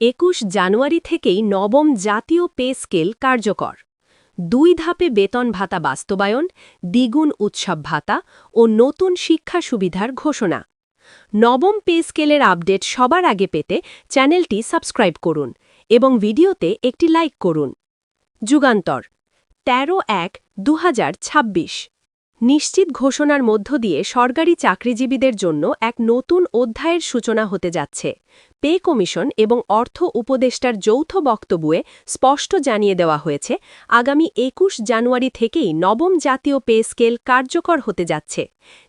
একুশ জানুয়ারি থেকেই নবম জাতীয় পে স্কেল কার্যকর। দুই ধাপে বেতন ভাতা বাস্তবায়ন, দ্বিগুণ উৎসব ভাতা ও নতুন শিক্ষা সুবিধার ঘোষণা। নবম পে স্কেলের আপডেট সবার আগে পেতে চ্যানেলটি সাবস্ক্রাইব করুন এবং ভিডিওতে একটি লাইক করুন। যুগান্তর, তেরো এক দু নিশ্চিত ঘোষণার মধ্য দিয়ে সরকারি চাকরিজীবীদের জন্য এক নতুন অধ্যায়ের সূচনা হতে যাচ্ছে। পে কমিশন এবং অর্থ উপদেষ্টার যৌথ বক্তব্যে স্পষ্ট জানিয়ে দেওয়া হয়েছে, আগামী একুশ জানুয়ারি থেকেই নবম জাতীয় পে স্কেল কার্যকর হতে যাচ্ছে।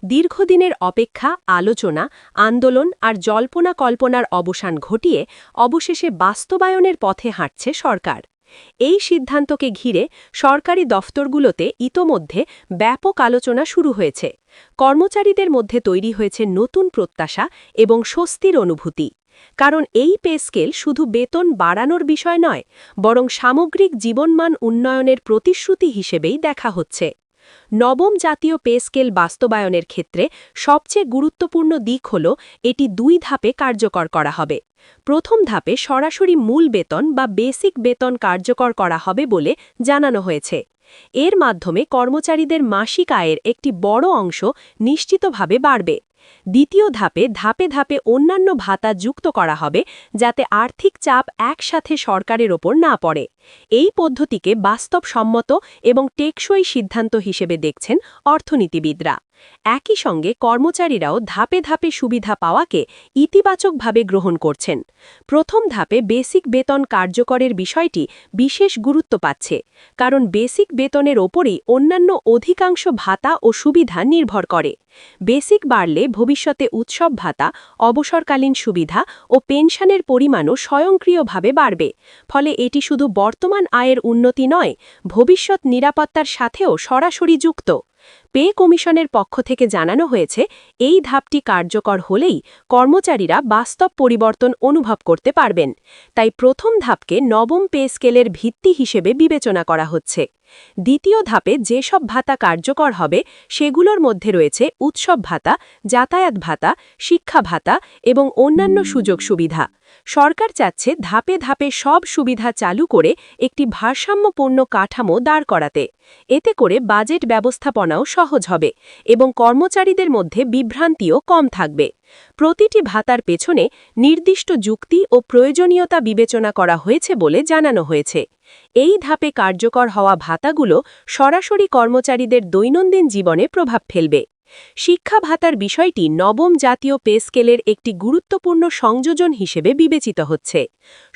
দীর্ঘদিনের অপেক্ষা, আলোচনা, আন্দোলন আর জল্পনা কল্পনার অবসান ঘটিয়ে অবশেষে বাস্তবায়নের পথে হাঁটছে সরকার। এই সিদ্ধান্তকে ঘিরে সরকারি দফতরগুলোতে ইতোমধ্যে ব্যাপক আলোচনা শুরু হয়েছে। কর্মচারীদের মধ্যে তৈরি হয়েছে নতুন প্রত্যাশা এবং স্বস্তির অনুভূতি। কারণ এই পে স্কেল শুধু বেতন বাড়ানোর বিষয় নয়, বরং সামগ্রিক জীবনমান উন্নয়নের প্রতিশ্রুতি হিসেবেই দেখা হচ্ছে। নবম জাতীয় পে স্কেল বাস্তবায়নের ক্ষেত্রে সবচেয়ে গুরুত্বপূর্ণ দিক হল এটি দুই ধাপে কার্যকর করা হবে। প্রথম ধাপে সরাসরি মূল বেতন বা বেসিক বেতন কার্যকর করা হবে বলে জানানো হয়েছে। এর মাধ্যমে কর্মচারীদের মাসিক আয়ের একটি বড় অংশ নিশ্চিতভাবে বাড়বে। দ্বিতীয় ধাপে ধাপে ধাপে অন্যান্য ভাতা যুক্ত করা হবে যাতে আর্থিক চাপ একসাথে সরকারের ওপর না পড়ে। এই পদ্ধতিকে বাস্তবসম্মত এবং টেকসই সিদ্ধান্ত হিসেবে দেখছেন অর্থনীতিবিদরা। একই সঙ্গে কর্মচারীরাও ধাপে ধাপে সুবিধা পাওয়াকে ইতিবাচকভাবে গ্রহণ করছেন। প্রথম ধাপে বেসিক বেতন কার্যকরের বিষয়টি বিশেষ গুরুত্ব পাচ্ছে, কারণ বেসিক বেতনের ওপরেই অন্যান্য অধিকাংশ ভাতা ও সুবিধা নির্ভর করে। বেসিক বাড়লে ভবিষ্যতে উৎসব ভাতা, অবসরকালীন সুবিধা ও পেনশনের পরিমাণও স্বয়ংক্রিয়ভাবে বাড়বে, ফলে এটি শুধু বর্তমান আয়ের উন্নতি নয়, ভবিষ্যৎ নিরাপত্তার সাথেও সরাসরি যুক্ত। পে কমিশনের পক্ষ থেকে জানানো হয়েছে, এই ধাপটি কার্যকর হলেই কর্মচারীরা বাস্তব পরিবর্তন অনুভব করতে পারবেন। তাই প্রথম ধাপকে নবম পে স্কেলের ভিত্তি হিসেবে বিবেচনা করা হচ্ছে। দ্বিতীয় ধাপে যেসব ভাতা কার্যকর হবে, সেগুলোর মধ্যে রয়েছে উৎসব ভাতা, যাতায়াত ভাতা, শিক্ষা ভাতা এবং অন্যান্য সুযোগ সুবিধা। সরকার চাচ্ছে ধাপে ধাপে সব সুবিধা চালু করে একটি ভারসাম্যপূর্ণ কাঠামো দাঁড় করাতে। এতে করে বাজেট ব্যবস্থাপনাও সহজ হবে এবং কর্মচারীদের মধ্যে বিভ্রান্তিও কম থাকবে। প্রতিটি ভাতার পেছনে নির্দিষ্ট যুক্তি ও প্রয়োজনীয়তা বিবেচনা করা হয়েছে বলে জানানো হয়েছে। এই ধাপে কার্যকর হওয়া ভাতাগুলো সরাসরি কর্মচারীদের দৈনন্দিন জীবনে প্রভাব ফেলবে। শিক্ষা ভাতার বিষয়টি নবম জাতীয় পে স্কেলের একটি গুরুত্বপূর্ণ সংযোজন হিসেবে বিবেচিত হচ্ছে।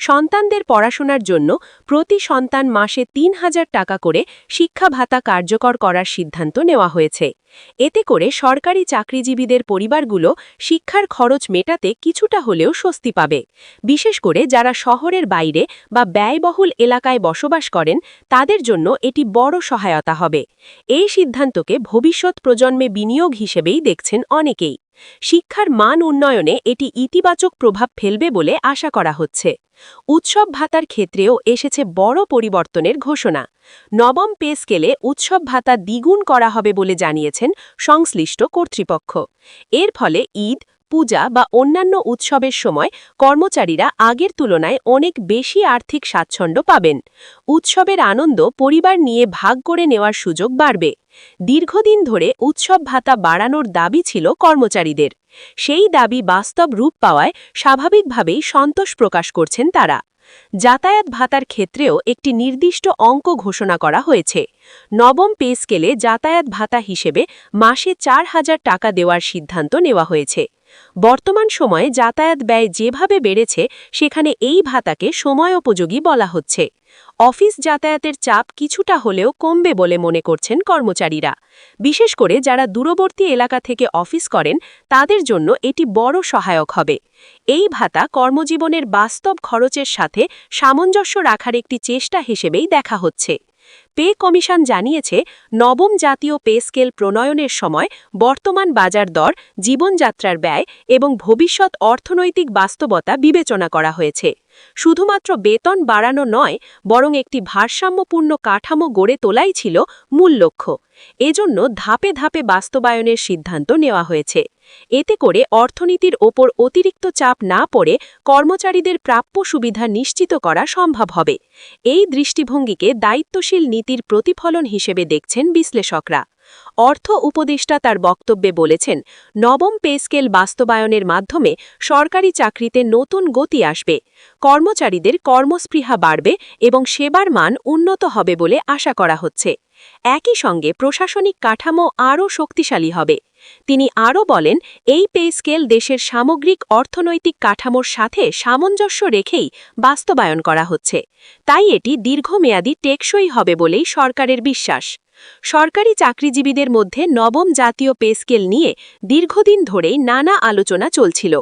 সন্তানদের পড়াশোনার জন্য প্রতি সন্তান মাসে তিন হাজার টাকা করে শিক্ষা ভাতা কার্যকর করার সিদ্ধান্ত নেওয়া হয়েছে। এতে করে সরকারি চাকরিজীবীদের পরিবারগুলো শিক্ষার খরচ মেটাতে কিছুটা হলেও স্বস্তি পাবে। বিশেষ করে যারা শহরের বাইরে বা ব্যয়বহুল এলাকায় বসবাস করেন, তাদের জন্য এটি বড় সহায়তা হবে। এই সিদ্ধান্তকে ভবিষ্যৎ প্রজন্মে বিনিয়োগ হিসেবেই দেখছেন অনেকেই। শিক্ষার মান উন্নয়নে এটি ইতিবাচক প্রভাব ফেলবে বলে আশা করা হচ্ছে। উৎসব ভাতার ক্ষেত্রেও এসেছে বড় পরিবর্তনের ঘোষণা। নবম পে স্কেলে উৎসব ভাতা দ্বিগুণ করা হবে বলে জানিয়েছেন সংশ্লিষ্ট কর্তৃপক্ষ। এর ফলে ঈদ পূজা বা অন্যান্য উৎসবের সময় কর্মচারীরা আগের তুলনায় অনেক বেশি আর্থিক স্বাচ্ছন্দ্য পাবেন। উৎসবের আনন্দ পরিবার নিয়ে ভাগ করে নেওয়ার সুযোগ বাড়বে। দীর্ঘদিন ধরে উৎসব ভাতা বাড়ানোর দাবি ছিল কর্মচারীদের। সেই দাবি বাস্তব রূপ পাওয়ায় স্বাভাবিকভাবেই সন্তোষ প্রকাশ করছেন তারা। যাতায়াত ভাতার ক্ষেত্রেও একটি নির্দিষ্ট অঙ্ক ঘোষণা করা হয়েছে। নবম পে স্কেলে যাতায়াত ভাতা হিসেবে মাসে চার হাজার টাকা দেওয়ার সিদ্ধান্ত নেওয়া হয়েছে। বর্তমান সময়ে যাতায়াত ব্যয় যেভাবে বেড়েছে, সেখানে এই ভাতাকে সময়োপযোগী বলা হচ্ছে। অফিস যাতায়াতের চাপ কিছুটা হলেও কমবে বলে মনে করছেন কর্মচারীরা। বিশেষ করে যারা দূরবর্তী এলাকা থেকে অফিস করেন, তাদের জন্য এটি বড় সহায়ক হবে। এই ভাতা কর্মজীবনের বাস্তব খরচের সাথে সামঞ্জস্য রাখার একটি চেষ্টা হিসেবেই দেখা হচ্ছে। পে কমিশন জানিয়েছে, নবম জাতীয় পে স্কেল প্রণয়নের সময় বর্তমান বাজার দর, জীবনযাত্রার ব্যয় এবং ভবিষ্যৎ অর্থনৈতিক বাস্তবতা বিবেচনা করা হয়েছে। শুধুমাত্র বেতন বাড়ানো নয়, বরং একটি ভারসাম্যপূর্ণ কাঠামো গড়ে তোলাই ছিল মূল লক্ষ্য। এজন্য ধাপে ধাপে বাস্তবায়নের সিদ্ধান্ত নেওয়া হয়েছে। এতে করে অর্থনীতির ওপর অতিরিক্ত চাপ না পড়ে কর্মচারীদের প্রাপ্য সুবিধা নিশ্চিত করা সম্ভব হবে। এই দৃষ্টিভঙ্গিকে দায়িত্বশীল নীতির প্রতিফলন হিসেবে দেখছেন বিশ্লেষকরা। অর্থ উপদেষ্টা তার বক্তব্যে বলেছেন, নবম পে স্কেল বাস্তবায়নের মাধ্যমে সরকারি চাকরিতে নতুন গতি আসবে, কর্মচারীদের কর্মস্পৃহা বাড়বে এবং সেবার মান উন্নত হবে বলে আশা করা হচ্ছে। একই সঙ্গে প্রশাসনিক কাঠামো আরও শক্তিশালী হবে। তিনি আরও বলেন, এই পে স্কেল দেশের সামগ্রিক অর্থনৈতিক কাঠামোর সাথে সামঞ্জস্য রেখেই বাস্তবায়ন করা হচ্ছে। তাই এটি দীর্ঘমেয়াদী টেকসই হবে বলেই সরকারের বিশ্বাস। সরকারি চাকরিজীবীদের মধ্যে নবম জাতীয় পে স্কেল নিয়ে দীর্ঘদিন ধরেই নানা আলোচনা চলছিল।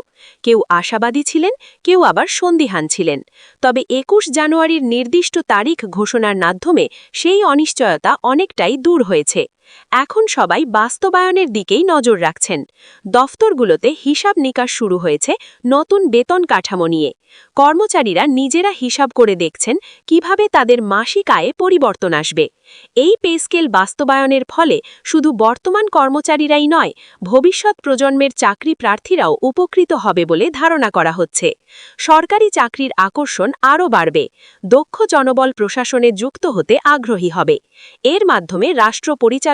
কেউ আশাবাদী ছিলেন, কেউ আবার সন্দিহান ছিলেন। তবে একুশ জানুয়ারির নির্দিষ্ট তারিখ ঘোষণার মাধ্যমে সেই অনিশ্চয়তা অনেকটাই দূর হয়েছে। এখন সবাই বাস্তবায়নের দিকেই নজর রাখছেন। দফতরগুলোতে হিসাব নিকাশ শুরু হয়েছে নতুন বেতন কাঠামো নিয়ে। কর্মচারীরা নিজেরা হিসাব করে দেখছেন কীভাবে তাদের মাসিক আয়ে পরিবর্তন আসবে। এই পে স্কেল বাস্তবায়নের ফলে শুধু বর্তমান কর্মচারীরাই নয়, ভবিষ্যৎ প্রজন্মের চাকরি প্রার্থীরাও উপকৃত হবে বলে ধারণা করা হচ্ছে। সরকারি চাকরির আকর্ষণ আরও বাড়বে। দক্ষ জনবল প্রশাসনে যুক্ত হতে আগ্রহী হবে। এর মাধ্যমে রাষ্ট্র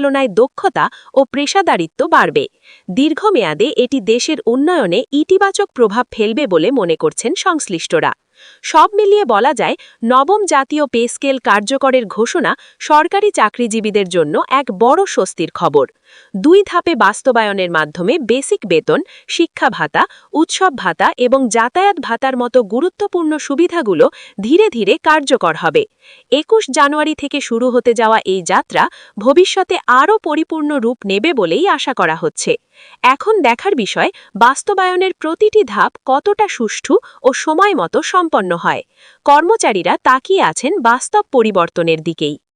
পরিচালনায় দক্ষতা ও পেশাদারিত্ব বাড়বে। দীর্ঘমেয়াদে এটি দেশের উন্নয়নে ইতিবাচক প্রভাব ফেলবে বলে মনে করছেন সংশ্লিষ্টরা। সব মিলিয়ে বলা যায়, নবম জাতীয় পে স্কেল কার্যকরের ঘোষণা সরকারি চাকরিজীবীদের জন্য এক বড় স্বস্তির খবর। দুই ধাপে বাস্তবায়নের মাধ্যমে বেসিক বেতন, শিক্ষা ভাতা, উৎসব ভাতা এবং যাতায়াত ভাতার মতো গুরুত্বপূর্ণ সুবিধাগুলো ধীরে ধীরে কার্যকর হবে। একুশ জানুয়ারি থেকে শুরু হতে যাওয়া এই যাত্রা ভবিষ্যতে আরও পরিপূর্ণ রূপ নেবে বলেই আশা করা হচ্ছে। এখন দেখার বিষয়, বাস্তবায়নের প্রতিটি ধাপ কতটা সুষ্ঠু ও সময় মতো সম্পন্ন হয়। কর্মচারীরা তাকিয়ে আছেন বাস্তব পরিবর্তনের দিকেই।